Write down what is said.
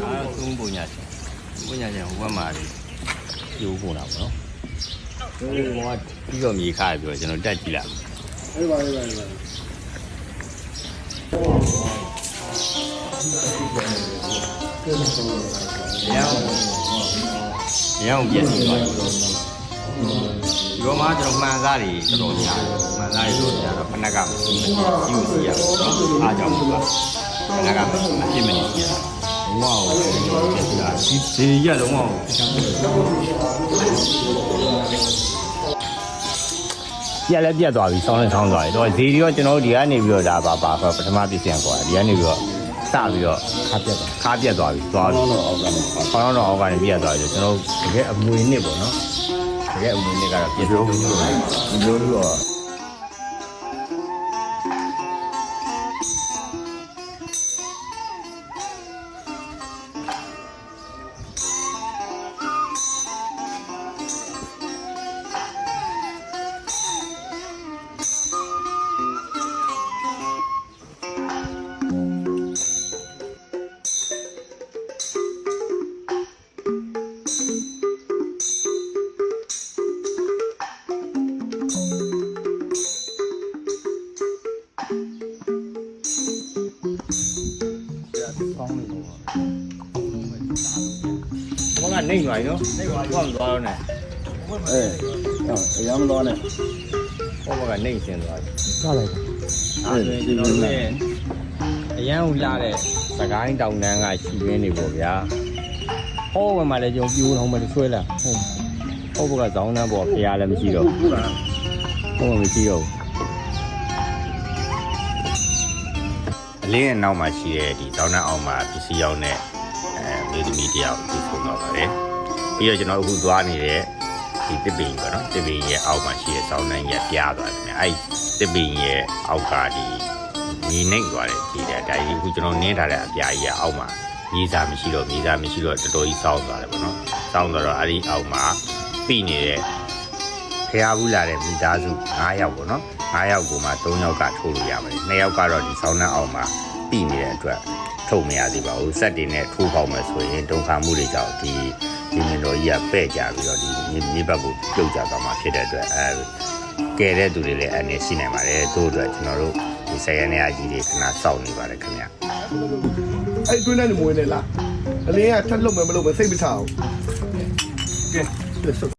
ဒါသုံးပုံညာချင်းပုံညာချင်းဟိုဘက်မှာလေပြိုးပုံတာပေါ့နော်ဟိုကပြီးတော့မြေခါပြောကျွန်တော်တက်ကြည့်လိုက်အေးပါအေးပါအေးပါရအောင်ရအောင်ပြည့်စုံသွားပြီဒီတော့မှကျွန်တော်မှန်သားတွေတော်တော်ညာမှန်သားတွေတော်တော်ညာတော့ခဏကမရှိမရှိယူစီရအောင်နော်အားကြောင့်လို့ပါခဏကမဖြစ်မနေစီရ လုံးဝပြည့်စုံတာဒီဒီရလုံးဝပြက်လည်းပြက်သွားပြီဆောင်းလည်းဆောင်းသွားပြီတော့ဈေးတွေတော့ကျွန်တော်တို့ဒီကနေပြီးတော့ဒါပါပါပထမပြည့်စံကွာဒီကနေပြီးတော့စပြီးတော့ခါပြတ်တာခါပြက်သွားပြီသွားပြီတော့အောက်ကနေခေါင်းတော့အောက်ကနေပြက်သွားပြီကျွန်တော်တကယ်အမွေနစ်ပေါ့နော်တကယ်အမွေနစ်ကတော့ပြည့်စုံပြီဒီလိုလိုတော့ ကနေသွားပြီနော်နေသွားပြီဘောမသွားတော့နဲ့အေးအရမ်းလောနဲ့ဘောဘကနေဆင်းသွားပြီကားလိုက်တာအဲဒါကျွန်တော်တို့ရဲ့အရန်ဟူလာတဲ့စကိုင်းတောင်တန်းကရှိရင်းနေပေါ့ဗျာဟောဝင်မှာလည်းကျွန်တော်ပြိုးထောင်းမယ်ဆွဲလာဟုတ်ဟောဘကဇောင်းနှမ်းပေါ့ဖရားလည်းမရှိတော့ဘူးဟောမရှိတော့ဘူးအလင်းရဲ့နောက်မှာရှိတဲ့ဒီဇောင်းနှမ်းအောင်မှာပစ္စည်းရောက်တဲ့ အဲမြေသမီးတယောက်ဒီဖုန်းတော့ပါတယ်ပြီးတော့ကျွန်တော်အခုသွားနေတဲ့ဒီတစ်ပင်ပေါ့နော်တစ်ပင်ရဲ့အောက်မှာရှိတဲ့ဇောင်းနှမ်းရဲ့ပြားသွားတယ်ခင်ဗျအဲ့တစ်ပင်ရဲ့အောက်ကဒီညီနှိမ့်သွားတယ်ကြည့်တယ်ဒါကြီးအခုကျွန်တော်နင်းထားတဲ့အပြားကြီးရဲ့အောက်မှာမြေစာမရှိတော့မြေစာမရှိတော့တော်တော်ကြီးစောင်းသွားတယ်ပေါ့နော်စောင်းသွားတော့အဲ့ဒီအောက်မှာပြိနေတဲ့ဖျားဘူးလာတဲ့မိသားစု9ယောက်ပေါ့နော်9ယောက်ကိုမှ3ယောက်ကထိုးလို့ရပါတယ်2ယောက်ကတော့ဒီဆောင်းနှံအောင်မှာပြည်နေတဲ့အတွက် ထုတ်မရသေးပါဘူးစက်တွေနဲ့ထိုးပေါက်မယ်ဆိုရင်တုံခါမှုတွေကြောင့်ဒီဒီမြင်တော်ကြီးကပဲ့ကြပြီးတော့ဒီမြေဘက်ကိုပြုတ်ကြသွားမှာဖြစ်တဲ့အတွက်အဲကဲတဲ့သူတွေလည်းအနေရှိနိုင်ပါတယ်တို့အတွက်ကျွန်တော်တို့ဒီဆယ်ရနေအကြီးတွေခဏစောင့်နေပါတယ်ခင်ဗျာအဲ့တွင်းနဲ့မွေးနေလားအလင်းကထက်လုံမယ်မလုံမယ်စိတ်မချအောင်ကဲ